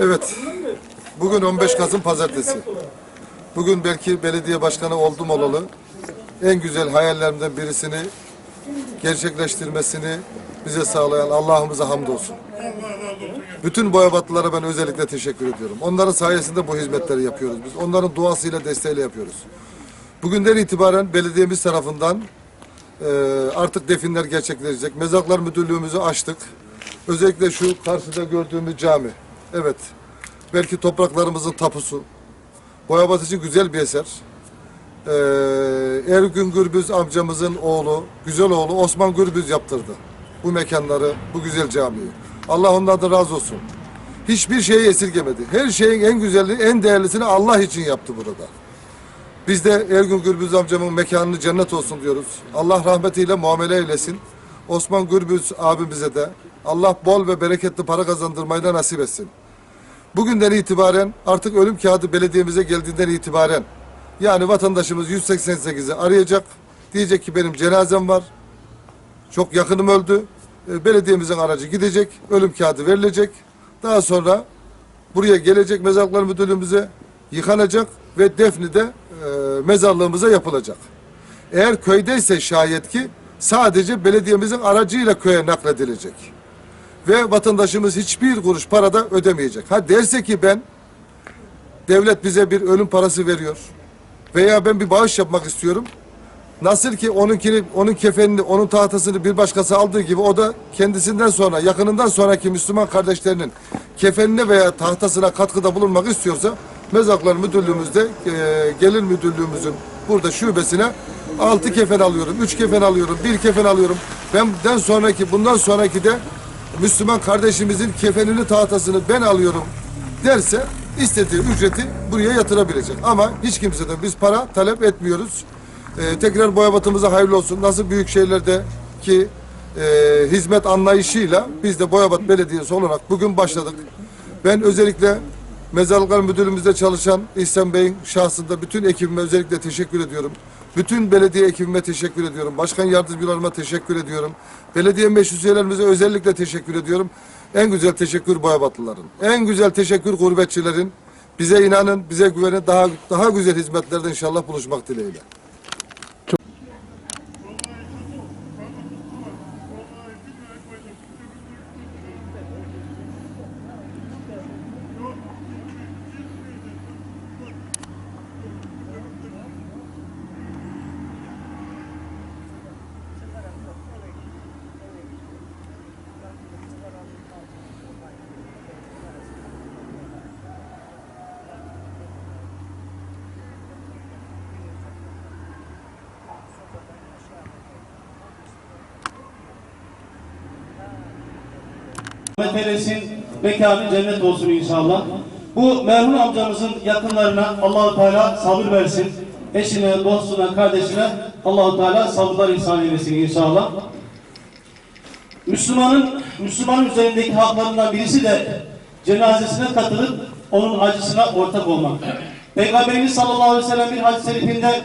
Evet. Bugün 15 Kasım Pazartesi. Bugün belki belediye başkanı oldum olalı en güzel hayallerimden birisini gerçekleştirmesini bize sağlayan Allah'ımıza hamdolsun. Bütün boyabatlılara ben özellikle teşekkür ediyorum. Onların sayesinde bu hizmetleri yapıyoruz biz. Onların duasıyla, desteğiyle yapıyoruz. Bugünden itibaren belediyemiz tarafından e, artık definler gerçekleşecek. Mezarlar müdürlüğümüzü açtık. Özellikle şu karşıda gördüğümüz cami. Evet. Belki topraklarımızın tapusu. Boyabat için güzel bir eser. Ee, Ergün Gürbüz amcamızın oğlu, güzel oğlu Osman Gürbüz yaptırdı. Bu mekanları, bu güzel camiyi. Allah ondan da razı olsun. Hiçbir şeyi esirgemedi. Her şeyin en güzelliği, en değerlisini Allah için yaptı burada. Biz de Ergün Gürbüz amcamın mekanını cennet olsun diyoruz. Allah rahmetiyle muamele eylesin. Osman Gürbüz abimize de Allah bol ve bereketli para kazandırmayı da nasip etsin. Bugünden itibaren artık ölüm kağıdı belediyemize geldiğinden itibaren yani vatandaşımız 188'i arayacak. Diyecek ki benim cenazem var. Çok yakınım öldü. E, Belediyemizin aracı gidecek. Ölüm kağıdı verilecek. Daha sonra buraya gelecek mezarlıklar müdürlüğümüze yıkanacak ve defni de e, mezarlığımıza yapılacak. Eğer köydeyse şayet ki sadece belediyemizin aracıyla köye nakledilecek. Ve vatandaşımız hiçbir kuruş parada ödemeyecek. Ha derse ki ben devlet bize bir ölüm parası veriyor veya ben bir bağış yapmak istiyorum. Nasıl ki onunkini, onun kefenini, onun tahtasını bir başkası aldığı gibi o da kendisinden sonra, yakınından sonraki Müslüman kardeşlerinin kefenine veya tahtasına katkıda bulunmak istiyorsa Mezarlıklar Müdürlüğümüzde, e, Gelir Müdürlüğümüzün burada şubesine altı kefen alıyorum, üç kefen alıyorum, bir kefen alıyorum. Benden sonraki, bundan sonraki de Müslüman kardeşimizin kefenini tahtasını ben alıyorum derse istediği ücreti buraya yatırabilecek. Ama hiç kimseden biz para talep etmiyoruz. Ee, tekrar Boyabat'ımıza hayırlı olsun. Nasıl büyük şehirlerde ki e, hizmet anlayışıyla biz de Boyabat Belediyesi olarak bugün başladık. Ben özellikle Mezarlıklar Müdürlüğümüzde çalışan İhsan Bey'in şahsında bütün ekibime özellikle teşekkür ediyorum. Bütün belediye ekibime teşekkür ediyorum. Başkan yardımcılarıma teşekkür ediyorum. Belediye meclis üyelerimize özellikle teşekkür ediyorum. En güzel teşekkür Boyabatlıların. En güzel teşekkür gurbetçilerin. Bize inanın, bize güvenin. Daha daha güzel hizmetlerde inşallah buluşmak dileğiyle. Rahmet eylesin, mekanı cennet olsun inşallah. Bu merhum amcamızın yakınlarına Allahu Teala sabır versin. Eşine, dostuna, kardeşine Allahu Teala sabırlar ihsan eylesin inşallah. Müslümanın Müslümanın üzerindeki haklarından birisi de cenazesine katılıp onun acısına ortak olmak. Peygamberimiz sallallahu aleyhi ve sellem bir hadis-i şerifinde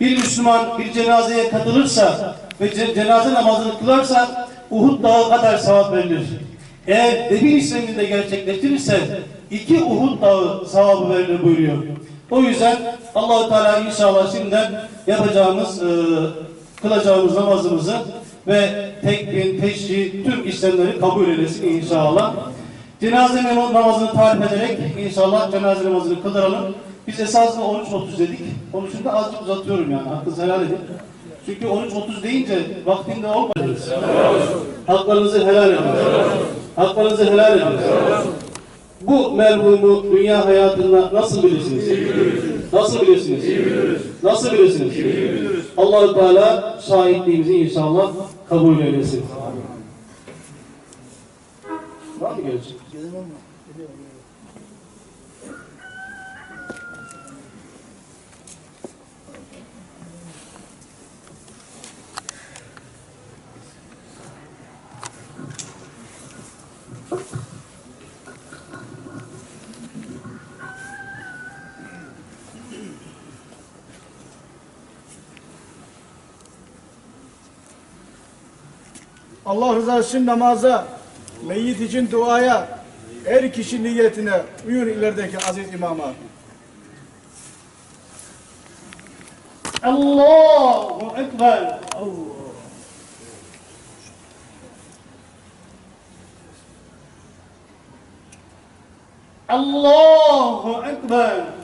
bir Müslüman bir cenazeye katılırsa ve ce- cenaze namazını kılarsa Uhud dağı kadar sevap verilir. Eğer defin işlemini de gerçekleştirirse iki Uhud dağı sevabı verilir buyuruyor. O yüzden Allahu Teala inşallah şimdiden yapacağımız, e, kılacağımız namazımızı ve tekbir, teşri, tüm işlemleri kabul eylesin inşallah. Cenaze namazını tarif ederek inşallah cenaze namazını kıldıralım. Biz esasında 13.30 dedik. Onun için de azıcık uzatıyorum yani. Hakkınızı helal edin. Çünkü 13.30 deyince vaktinde olmadı. Haklarınızı helal edin. Haklarınızı helal edin. Bu merhumu dünya hayatında nasıl bilirsiniz? Nasıl bilirsiniz? Nasıl bilirsiniz? Allahu Teala şahitliğimizi inşallah kabul eylesin. Var mı gerçi? Allah rızası için namaza, meyyit için duaya, Her kişi niyetine uyun ilerideki aziz imama. Allahu Ekber. Ekber. Allahu Ekber.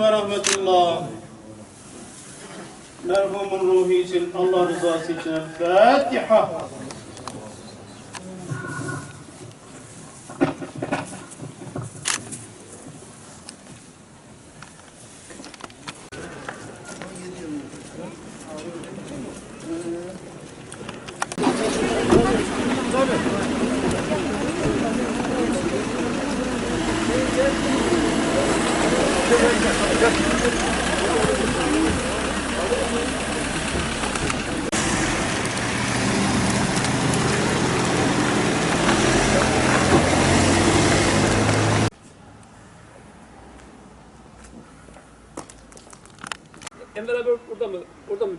Ve Rahmetullah. Merhumun ruhu için, Allah rızası için El Enver abi burada mı? Burada mı?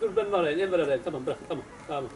Dur ben arayayım? Enver arayayım. Tamam bırak. Tamam. Tamam.